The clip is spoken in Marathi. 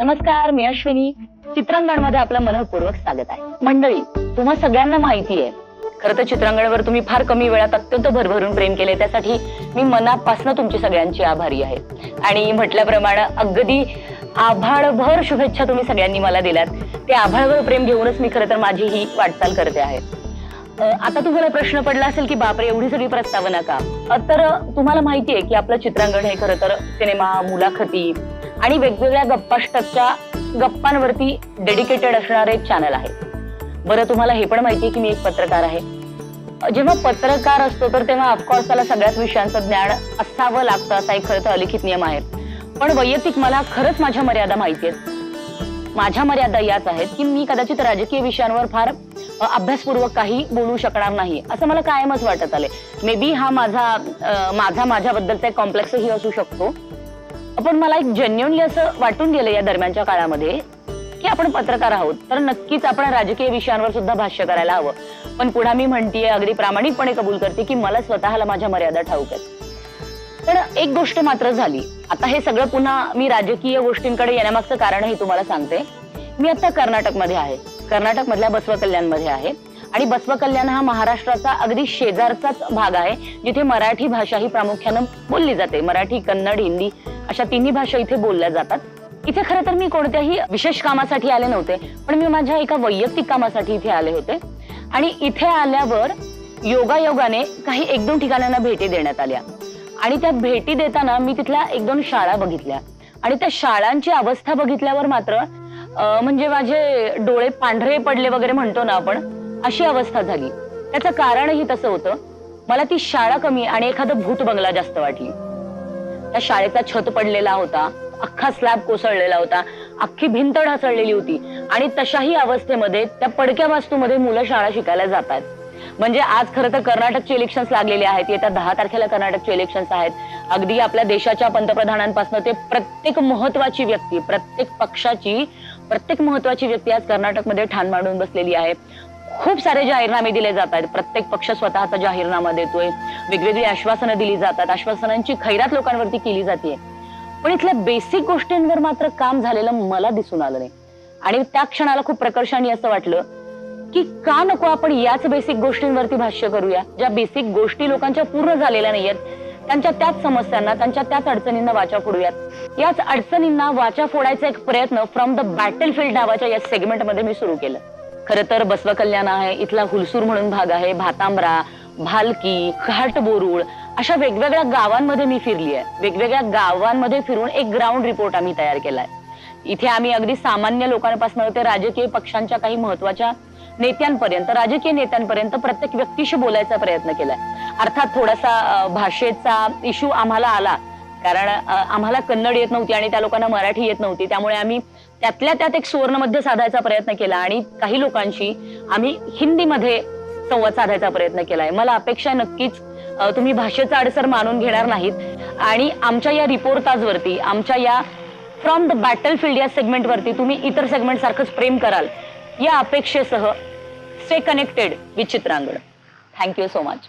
नमस्कार मी अश्विनी. चित्रांगणमध्ये आपलं मनपूर्वक स्वागत आहे. मंडळी तुम्हा सगळ्यांना माहिती आहे खरं तर चित्रांगणवर तुम्ही फार कमी वेळात अत्यंत भरभरून प्रेम केले त्यासाठी मी मनापासून तुमची सगळ्यांची आभारी आहे. आणि म्हटल्याप्रमाणे अगदी आभाळभर शुभेच्छा तुम्ही सगळ्यांनी मला दिल्यात. ते आभाळभर प्रेम घेऊनच मी खरं तर माझी ही वाटचाल करते आहे. आता तुम्हाला प्रश्न पडला असेल की बापरे एवढी सगळी प्रस्तावना का? तर तुम्हाला माहिती आहे की आपलं चित्रांगण हे खरं तर सिनेमा मुलाखती आणि वेगवेगळ्या गप्पाष्टकच्या गप्पांवरती डेडिकेटेड असणारे एक चॅनल आहे बरं तुम्हाला हे पण माहिती की मी एक पत्रकार आहे. जेव्हा पत्रकार असतो तर तेव्हा ऑफकोर्स त्याला सगळ्याच विषयांचं ज्ञान असावं लागतं असा एक खरं तर अलिखित नियम आहे पण वैयक्तिक मला खरंच माझ्या मर्यादा माहिती आहेत माझ्या मर्यादा याच आहेत की मी कदाचित राजकीय विषयांवर फार अभ्यासपूर्वक काही बोलू शकणार नाही असं मला कायमच वाटत आले मे बी हा माझा माझा माझ्याबद्दलचा एक कॉम्प्लेक्सही असू शकतो. पण मला एक जेन्युअनली असं वाटून गेलं या दरम्यानच्या काळामध्ये की आपण पत्रकार आहोत तर नक्कीच आपण राजकीय विषयांवर सुद्धा भाष्य करायला हवं. पण पुन्हा मी म्हणतीये अगदी प्रामाणिकपणे कबूल करते की मला स्वतःला माझ्या मर्यादा ठाऊक आहेत. पण एक गोष्ट मात्र झाली. आता हे सगळं पुन्हा मी राजकीय गोष्टींकडे येण्यामागचं कारणही तुम्हाला सांगते. मी आता कर्नाटकमध्ये आहे. कर्नाटक मधल्या बसव कल्याणमध्ये आहे. आणि बसव कल्याण हा महाराष्ट्राचा अगदी शेजारचाच भाग आहे जिथे मराठी भाषा ही प्रामुख्यानं बोलली जाते. मराठी कन्नड हिंदी अशा तिन्ही भाषा इथे बोलल्या जातात. इथे खरं तर मी कोणत्याही विशेष कामासाठी आले नव्हते पण मी माझ्या एका वैयक्तिक कामासाठी इथे आले होते. आणि इथे आल्यावर योगायोगाने काही एक दोन ठिकाणांना भेटी देण्यात आल्या. आणि त्या भेटी देताना मी तिथल्या एक दोन शाळा बघितल्या. आणि त्या शाळांची अवस्था बघितल्यावर मात्र म्हणजे माझे डोळे पांढरे पडले वगैरे म्हणतो ना आपण अशी अवस्था झाली. त्याचं कारणही तसं होतं. मला ती शाळा कमी आणि एखादं भूत बंगला जास्त वाटली. त्या शाळेचा छत पडलेला होता. अख्खा स्लॅब कोसळलेला होता. अख्खी भिंत ढासळलेली होती. आणि तशाही अवस्थेमध्ये त्या पडक्या वास्तूमध्ये मुलं शाळा शिकायला जातात. म्हणजे आज खरं तर कर्नाटकचे इलेक्शन्स लागलेले आहेत. येत्या दहा तारखेला कर्नाटकचे इलेक्शन्स आहेत. अगदी आपल्या देशाच्या पंतप्रधानांपासून ते प्रत्येक महत्वाची व्यक्ती प्रत्येक पक्षाची प्रत्येक महत्वाची व्यक्ती आज कर्नाटकमध्ये ठाण मांडून बसलेली आहे. खूप सारे जाहीरनामे दिले जात आहेत. प्रत्येक पक्ष स्वतःचा जाहीरनामा देतोय. वेगवेगळी आश्वासनं दिली जातात. आश्वासनांची खैरात लोकांवरती केली जाते पण इथल्या बेसिक गोष्टींवर मात्र काम झालेलं मला दिसून आलं नाही. आणि त्या क्षणाला खूप प्रकर्षाने असं वाटलं की का नको आपण याच बेसिक गोष्टींवरती भाष्य करूया? ज्या बेसिक गोष्टी लोकांच्या पूर्ण झालेल्या नाहीयेत त्यांच्या त्याच समस्यांना त्यांच्या त्याच अडचणींना वाचा फोडूयात. याच अडचणींना वाचा फोडायचा एक प्रयत्न फ्रॉम द बॅटल फील्ड नावाच्या या सेगमेंटमध्ये मी सुरू केलं. खरं तर बसवकल्याण आहे इथला हुलसूर म्हणून भाग आहे भातांबरा भालकी घाटबोरुळ अशा वेगवेगळ्या गावांमध्ये मी फिरली आहे. वेगवेगळ्या गावांमध्ये फिरून एक ग्राउंड रिपोर्ट आम्ही तयार केलाय. इथे आम्ही अगदी सामान्य लोकांपासून ते राजकीय पक्षांच्या काही महत्त्वाच्या नेत्यांपर्यंत राजकीय नेत्यांपर्यंत प्रत्येक व्यक्तीशी बोलायचा प्रयत्न केलाय. अर्थात थोडासा भाषेचा इश्यू आम्हाला आला. कारण आम्हाला कन्नड येत नव्हती आणि त्या लोकांना मराठी येत नव्हती. त्यामुळे आम्ही त्यातल्या त्यात एक सुवर्णमध्ये साधायचा प्रयत्न केला आणि काही लोकांशी आम्ही हिंदीमध्ये संवाद साधायचा प्रयत्न केलाय. मला अपेक्षा नक्कीच तुम्ही भाषेचा अडसर मानून घेणार नाहीत. आणि आमच्या या रिपोर्टाजवरती आमच्या या फ्रॉम द बॅटल फील्ड या सेगमेंटवरती तुम्ही इतर सेगमेंट सारखंच प्रेम कराल. या अपेक्षेसह stay connected Vichitrangan. Thank you so much